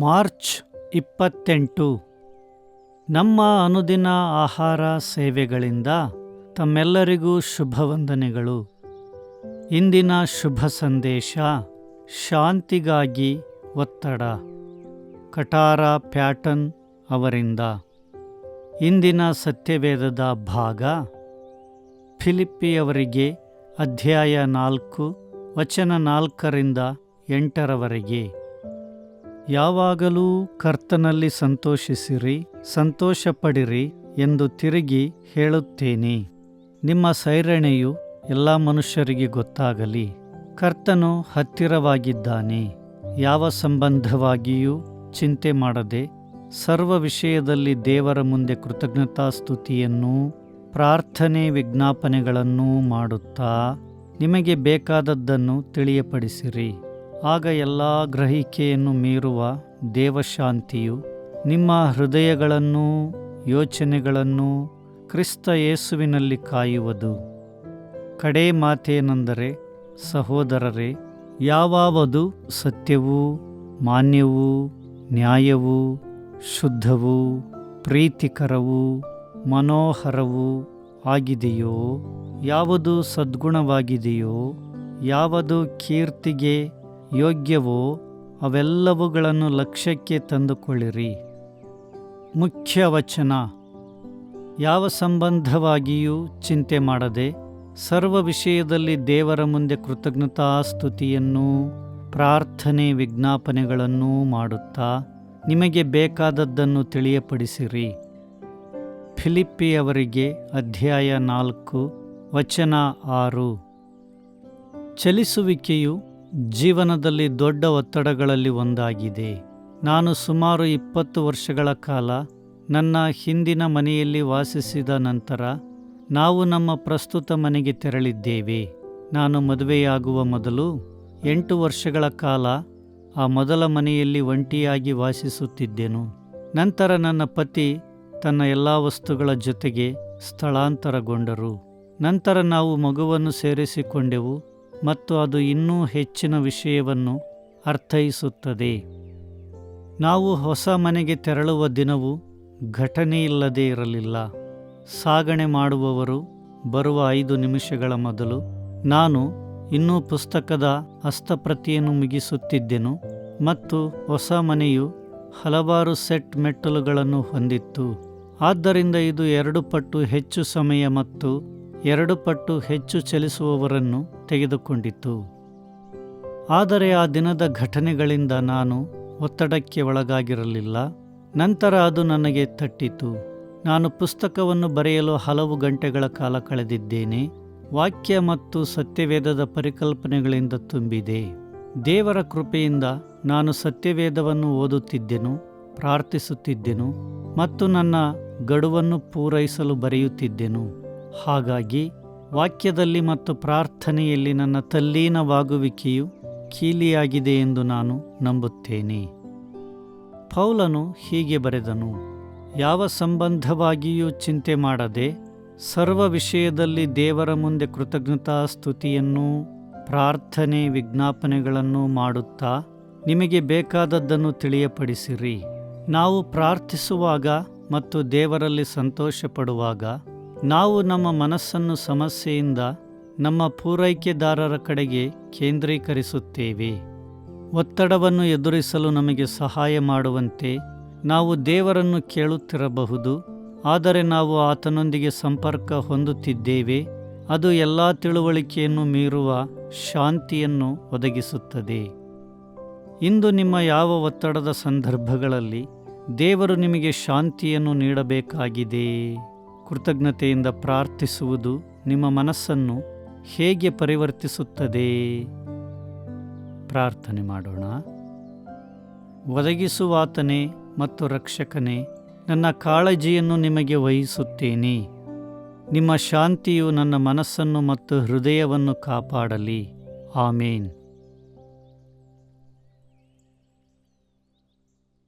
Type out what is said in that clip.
March ಇಪ್ಪತ್ತೆಂಟು. ನಮ್ಮ ಅನುದಿನ ಆಹಾರ ಸೇವೆಗಳಿಂದ ತಮ್ಮೆಲ್ಲರಿಗೂ ಶುಭವಂದನೆಗಳು. ಇಂದಿನ ಶುಭ ಸಂದೇಶ, ಶಾಂತಿಗಾಗಿ ಒತ್ತಡ. ಕಟಾರ ಪ್ಯಾಟನ್ ಅವರಿಂದ. ಇಂದಿನ ಸತ್ಯವೇದದ ಭಾಗ, ಫಿಲಿಪ್ಪಿಯವರಿಗೆ ಅಧ್ಯಾಯ ನಾಲ್ಕು, ವಚನ ನಾಲ್ಕರಿಂದ ಎಂಟರವರೆಗೆ. ಯಾವಾಗಲೂ ಕರ್ತನಲ್ಲಿ ಸಂತೋಷಿಸಿರಿ, ಸಂತೋಷಪಡಿರಿ ಎಂದು ತಿರುಗಿ ಹೇಳುತ್ತೇನೆ. ನಿಮ್ಮ ಸೈರಣೆಯು ಎಲ್ಲ ಮನುಷ್ಯರಿಗೆ ಗೊತ್ತಾಗಲಿ. ಕರ್ತನು ಹತ್ತಿರವಾಗಿದ್ದಾನೆ. ಯಾವ ಸಂಬಂಧವಾಗಿಯೂ ಚಿಂತೆ ಮಾಡದೆ ಸರ್ವ ವಿಷಯದಲ್ಲಿ ದೇವರ ಮುಂದೆ ಕೃತಜ್ಞತಾ ಸ್ತುತಿಯನ್ನೂ ಪ್ರಾರ್ಥನೆ ವಿಜ್ಞಾಪನೆಗಳನ್ನೂ ಮಾಡುತ್ತಾ ನಿಮಗೆ ಬೇಕಾದದ್ದನ್ನು ತಿಳಿಯಪಡಿಸಿರಿ. ಆಗ ಎಲ್ಲ ಗ್ರಹಿಕೆಯನ್ನು ಮೀರುವ ದೇವಶಾಂತಿಯು ನಿಮ್ಮ ಹೃದಯಗಳನ್ನೂ ಯೋಚನೆಗಳನ್ನು ಕ್ರಿಸ್ತ ಯೇಸುವಿನಲ್ಲಿ ಕಾಯುವುದು. ಕಡೇ ಮಾತೇನೆಂದರೆ, ಸಹೋದರರೇ, ಯಾವಾವದು ಸತ್ಯವೂ, ಮಾನ್ಯವೂ, ನ್ಯಾಯವೂ, ಶುದ್ಧವೂ, ಪ್ರೀತಿಕರವೂ, ಮನೋಹರವೂ ಆಗಿದೆಯೋ, ಯಾವುದು ಸದ್ಗುಣವಾಗಿದೆಯೋ, ಯಾವುದು ಕೀರ್ತಿಗೆ ಯೋಗ್ಯವೋ ಅವೆಲ್ಲವುಗಳನ್ನು ಲಕ್ಷ್ಯಕ್ಕೆ ತಂದುಕೊಳ್ಳಿರಿ. ಮುಖ್ಯ ವಚನ, ಯಾವ ಸಂಬಂಧವಾಗಿಯೂ ಚಿಂತೆ ಮಾಡದೆ ಸರ್ವ ವಿಷಯದಲ್ಲಿ ದೇವರ ಮುಂದೆ ಕೃತಜ್ಞತಾ ಸ್ತುತಿಯನ್ನು ಪ್ರಾರ್ಥನೆ ವಿಜ್ಞಾಪನೆಗಳನ್ನೂ ಮಾಡುತ್ತಾ ನಿಮಗೆ ಬೇಕಾದದ್ದನ್ನು ತಿಳಿಯಪಡಿಸಿರಿ. ಫಿಲಿಪ್ಪಿಯವರಿಗೆ ಅಧ್ಯಾಯ ನಾಲ್ಕು, ವಚನ ಆರು. ಚಲಿಸುವಿಕೆಯು ಜೀವನದಲ್ಲಿ ದೊಡ್ಡ ಒತ್ತಡಗಳಲ್ಲಿ ಒಂದಾಗಿದೆ. ನಾನು ಸುಮಾರು ಇಪ್ಪತ್ತು ವರ್ಷಗಳ ಕಾಲ ನನ್ನ ಹಿಂದಿನ ಮನೆಯಲ್ಲಿ ವಾಸಿಸಿದ ನಂತರ ನಾವು ನಮ್ಮ ಪ್ರಸ್ತುತ ಮನೆಗೆ ತೆರಳಿದ್ದೇವೆ. ನಾನು ಮದುವೆಯಾಗುವ ಮೊದಲು ಎಂಟು ವರ್ಷಗಳ ಕಾಲ ಆ ಮೊದಲ ಮನೆಯಲ್ಲಿ ಒಂಟಿಯಾಗಿ ವಾಸಿಸುತ್ತಿದ್ದೆನು. ನಂತರ ನನ್ನ ಪತಿ ತನ್ನ ಎಲ್ಲ ವಸ್ತುಗಳ ಜೊತೆಗೆ ಸ್ಥಳಾಂತರಗೊಂಡರು. ನಂತರ ನಾವು ಮಗುವನ್ನು ಸೇರಿಸಿಕೊಂಡೆವು. ಮತ್ತು ಅದು ಇನ್ನೂ ಹೆಚ್ಚಿನ ವಿಷಯವನ್ನು ಅರ್ಥೈಸುತ್ತದೆ. ನಾವು ಹೊಸ ಮನೆಗೆ ತೆರಳುವ ದಿನವು ಘಟನೆಯಿಲ್ಲದೆ ಇರಲಿಲ್ಲ. ಸಾಗಣೆ ಮಾಡುವವರು ಬರುವ ಐದು ನಿಮಿಷಗಳ ಮೊದಲು ನಾನು ಇನ್ನೂ ಪುಸ್ತಕದ ಹಸ್ತಪ್ರತಿಯನ್ನು ಮುಗಿಸುತ್ತಿದ್ದೆನು ಮತ್ತು ಹೊಸ ಮನೆಯು ಹಲವಾರು ಸೆಟ್ ಮೆಟ್ಟಲುಗಳನ್ನು ಹೊಂದಿತ್ತು. ಆದ್ದರಿಂದ ಇದು ಎರಡು ಪಟ್ಟು ಹೆಚ್ಚು ಸಮಯ ಮತ್ತು ಎರಡು ಪಟ್ಟು ಹೆಚ್ಚು ಚಲಿಸುವವರನ್ನು ತೆಗೆದುಕೊಂಡಿತು ಆದರೆ ಆ ದಿನದ ಘಟನೆಗಳಿಂದ ನಾನು ಒತ್ತಡಕ್ಕೆ ಒಳಗಾಗಿರಲಿಲ್ಲ. ನಂತರ ಅದು ನನಗೆ ತಟ್ಟಿತು. ನಾನು ಪುಸ್ತಕವನ್ನು ಬರೆಯಲು ಹಲವು ಗಂಟೆಗಳ ಕಾಲ ಕಳೆದಿದ್ದೇನೆ. ವಾಕ್ಯ ಮತ್ತು ಸತ್ಯವೇದದ ಪರಿಕಲ್ಪನೆಗಳಿಂದ ತುಂಬಿದೆ. ದೇವರ ಕೃಪೆಯಿಂದ ನಾನು ಸತ್ಯವೇದವನ್ನು ಓದುತ್ತಿದ್ದೆನು, ಪ್ರಾರ್ಥಿಸುತ್ತಿದ್ದೆನು ಮತ್ತು ನನ್ನ ಗಡುವನ್ನು ಪೂರೈಸಲು ಬರೆಯುತ್ತಿದ್ದೆನು. ಹಾಗಾಗಿ ವಾಕ್ಯದಲ್ಲಿ ಮತ್ತು ಪ್ರಾರ್ಥನೆಯಲ್ಲಿ ನನ್ನ ತಲ್ಲೀನವಾಗುವಿಕೆಯು ಕೀಲಿಯಾಗಿದೆ ಎಂದು ನಾನು ನಂಬುತ್ತೇನೆ. ಪೌಲನು ಹೀಗೆ ಬರೆದನು, ಯಾವ ಸಂಬಂಧವಾಗಿಯೂ ಚಿಂತೆ ಮಾಡದೆ ಸರ್ವ ವಿಷಯದಲ್ಲಿ ದೇವರ ಮುಂದೆ ಕೃತಜ್ಞತಾ ಸ್ತುತಿಯನ್ನು ಪ್ರಾರ್ಥನೆ ವಿಜ್ಞಾಪನೆಗಳನ್ನು ಮಾಡುತ್ತಾ ನಿಮಗೆ ಬೇಕಾದದ್ದನ್ನು ತಿಳಿಯಪಡಿಸಿರಿ. ನಾವು ಪ್ರಾರ್ಥಿಸುವಾಗ ಮತ್ತು ದೇವರಲ್ಲಿ ಸಂತೋಷಪಡುವಾಗ ನಾವು ನಮ್ಮ ಮನಸ್ಸನ್ನು ಸಮಸ್ಯೆಯಿಂದ ನಮ್ಮ ಪೂರೈಕೆದಾರರ ಕಡೆಗೆ ಕೇಂದ್ರೀಕರಿಸುತ್ತೇವೆ. ಒತ್ತಡವನ್ನು ಎದುರಿಸಲು ನಮಗೆ ಸಹಾಯ ಮಾಡುವಂತೆ ನಾವು ದೇವರನ್ನು ಕೇಳುತ್ತಿರಬಹುದು, ಆದರೆ ನಾವು ಆತನೊಂದಿಗೆ ಸಂಪರ್ಕ ಹೊಂದುತ್ತಿದ್ದೇವೆ, ಅದು ಎಲ್ಲ ತಿಳುವಳಿಕೆಯನ್ನು ಮೀರುವ ಶಾಂತಿಯನ್ನು ಒದಗಿಸುತ್ತದೆ. ಇಂದು ನಿಮ್ಮ ಯಾವ ಒತ್ತಡದ ಸಂದರ್ಭಗಳಲ್ಲಿ ದೇವರು ನಿಮಗೆ ಶಾಂತಿಯನ್ನು ನೀಡಬೇಕಾಗಿದೆ? ಕೃತಜ್ಞತೆಯಿಂದ ಪ್ರಾರ್ಥಿಸುವುದು ನಿಮ್ಮ ಮನಸ್ಸನ್ನು ಹೇಗೆ ಪರಿವರ್ತಿಸುತ್ತದೆ? ಪ್ರಾರ್ಥನೆ ಮಾಡೋಣ. ಒದಗಿಸುವಾತನೇ ಮತ್ತು ರಕ್ಷಕನೇ, ನನ್ನ ಕಾಳಜಿಯನ್ನು ನಿಮಗೆ ವಹಿಸುತ್ತೇನೆ. ನಿಮ್ಮ ಶಾಂತಿಯು ನನ್ನ ಮನಸ್ಸನ್ನು ಮತ್ತು ಹೃದಯವನ್ನು ಕಾಪಾಡಲಿ. ಆಮೇನ್.